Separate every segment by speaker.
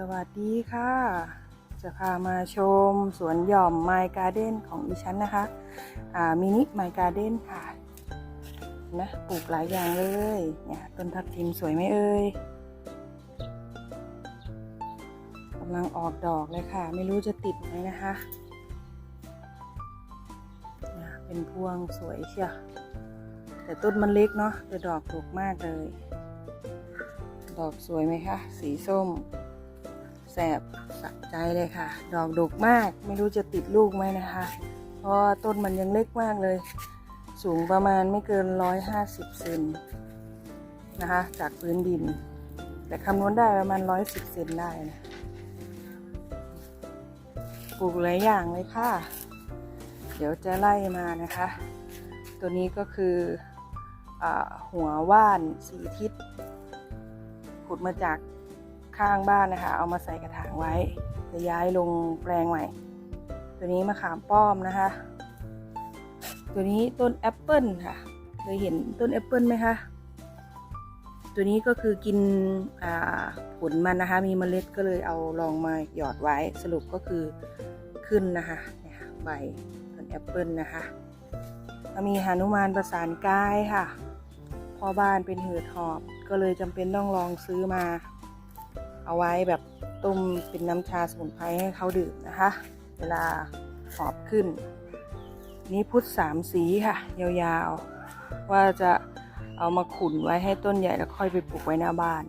Speaker 1: สวัสดีค่ะ จะพามาชมสวนหย่อมไมการ์เด้นของดิฉันนะคะอ่ามินิไมการ์เด้นค่ะนะปลูกหลายอย่างเลยเนี่ยต้นทับทิมสวยไหมเอ่ยกำลังออกดอกเลยค่ะ ไม่รู้จะติดไหมนะคะเนี่เป็นพวงสวยเชียวแต่ต้นมันเล็กเนาะแต่ดอกดกมากเลย ดอกสวยไหมคะ สีส้ม สบสะใจเลยค่ะ ดอกดกมากไม่รู้จะติดลูกไหมนะคะ เพราะต้นมันยังเล็กมากเลย สูงประมาณไม่เกิน 150เซนนะคะ จากพื้นดิน แต่คำนวณได้ประมาณ 110เซนได้นะปลูกหลายอย่างเลยค่ะ เดี๋ยวจะไล่มานะคะ ตัวนี้ก็คืออหัวว่านสีทิศขุดมาจาก ข้างบ้านนะคะ เอามาใส่กระถางไว้ จะย้ายลงแปลงใหม่ ตัวนี้มะขามป้อมนะคะ ตัวนี้ต้นแอปเปิลค่ะ เคยเห็นต้นแอปเปิลไหมคะ ตัวนี้ก็คือกินผลมันนะคะ มีเมล็ดก็เลยเอาลองมาหยอดไว้ สรุปก็คือขึ้นนะคะเนี่ยใบต้นแอปเปิลนะคะมีหานุมานประสานกายค่ะพ่อบ้านเป็นหืดหอบก็เลยจำเป็นต้องลองซื้อมา เอาไว้แบบต้มเป็นน้ำชาสมุนไพรให้เขาดื่มนะคะ เวลาหอบขึ้น นี่พุทธสามสีค่ะ ยาวๆ ว่าจะเอามาขุนไว้ให้ต้นใหญ่แล้วค่อยไปปลูกไว้หน้าบ้าน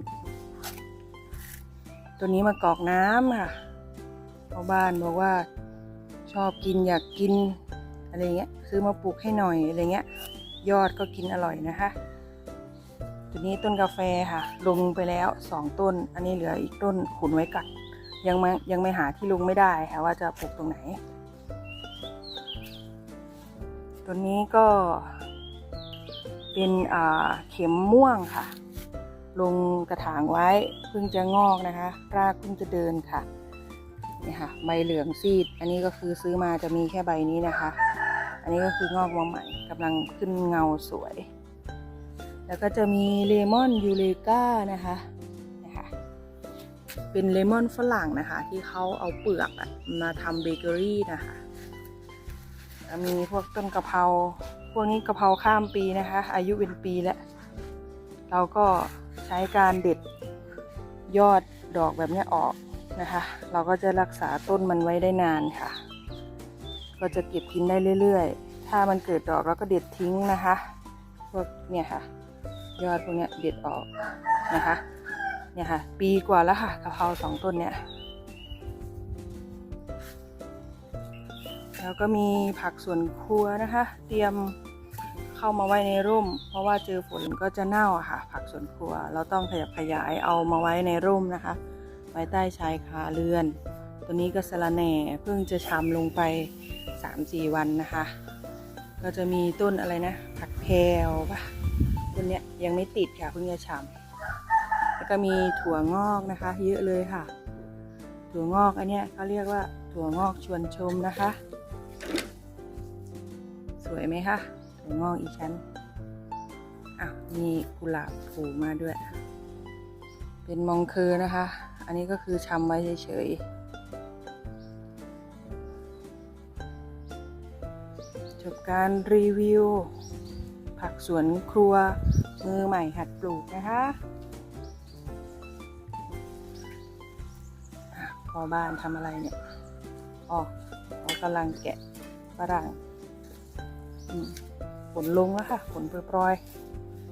Speaker 1: ตัวนี้มากอกน้ำค่ะพ่อบ้านบอกว่าชอบกินอยากกินอะไรเงี้ยซื้อมาปลูกให้หน่อยอะไรเงี้ย ยอดก็กินอร่อยนะคะ ตัวนี้ต้นกาแฟค่ะ ลงไปแล้วสองต้น อันนี้เหลืออีกต้นขุนไว้กัดยังไม่ยังไม่หาที่ลงไม่ได้ค่ะว่าจะปลูกตรงไหน ตัวนี้ก็เป็นเข็มม่วงค่ะ ลงกระถางไว้เพิ่งจะงอกนะคะ รากเพิ่งจะเดินค่ะนี่ค่ะใบเหลืองซีด อันนี้ก็คือซื้อมาจะมีแค่ใบนี้นะคะ อันนี้ก็คืองอกมาใหม่กำลังขึ้นเงาสวย แล้วก็จะมีเลมอนยูเลกานะคะนะคะ เป็นเลมอนฝรั่งนะคะ ที่เขาเอาเปลือกมาทำเบเกอรี่นะคะมีพวกต้นกะเพรา พวกนี้กะเพราข้ามปีนะคะ อายุเป็นปีแล้ว เราก็ใช้การเด็ดยอดดอกแบบนี้ออกนะคะ เราก็จะรักษาต้นมันไว้ได้นานค่ะ ก็จะเก็บกินได้เรื่อยๆ ถ้ามันเกิดดอกเราก็เด็ดทิ้งนะคะ พวกเนี่ยค่ะ ยอดพวกนี้เด็ดออกนะคะ เนี่ยค่ะ ปีกว่าแล้วค่ะกะเพราสองต้นเนี่ย แล้วก็มีผักสวนครัวนะคะ เตรียมเข้ามาไว้ในร่ม เพราะว่าเจอฝนก็จะเน่าค่ะ ผักสวนครัว เราต้องขยับขยายเอามาไว้ในร่มนะคะ ไว้ใต้ชายคาเรือน ตัวนี้ก็สะระแหน่เพิ่งจะชำลงไป 3-4 วันนะคะ ก็จะมีต้นอะไรนะ ผักแพรวปะต้น เนี้ยยังไม่ติดค่ะเพิ่งจะชำแล้วก็มีถั่วงอกนะคะ เยอะเลยค่ะ ถั่วงอกอันเนี้ยเขาเรียกว่าถั่วงอกชวนชมนะคะ สวยไหมคะถั่วงอกอีชั้นอ้าวมีกุหลาบผูมาด้วย เป็นมองเคอนะคะ อันนี้ก็คือชำไว้เฉยจบการรีวิว ผักสวนครัวมือใหม่หัดปลูกนะคะพอบ้านทำอะไรเนี่ยอ๋อเขากำลังแกะฝรั่งอืมฝนลงแล้วค่ะฝนโปรย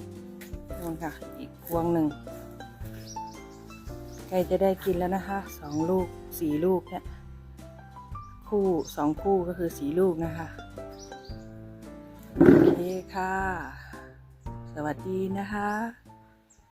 Speaker 1: ๆนู่นค่ะ อีกพวงหนึ่งใกล้จะได้กินแล้วนะคะสองลูกสี่ลูกเนี่ยคู่สองคู่ก็คือสี่ลูกนะคะ ค่ะ สวัสดีนะคะ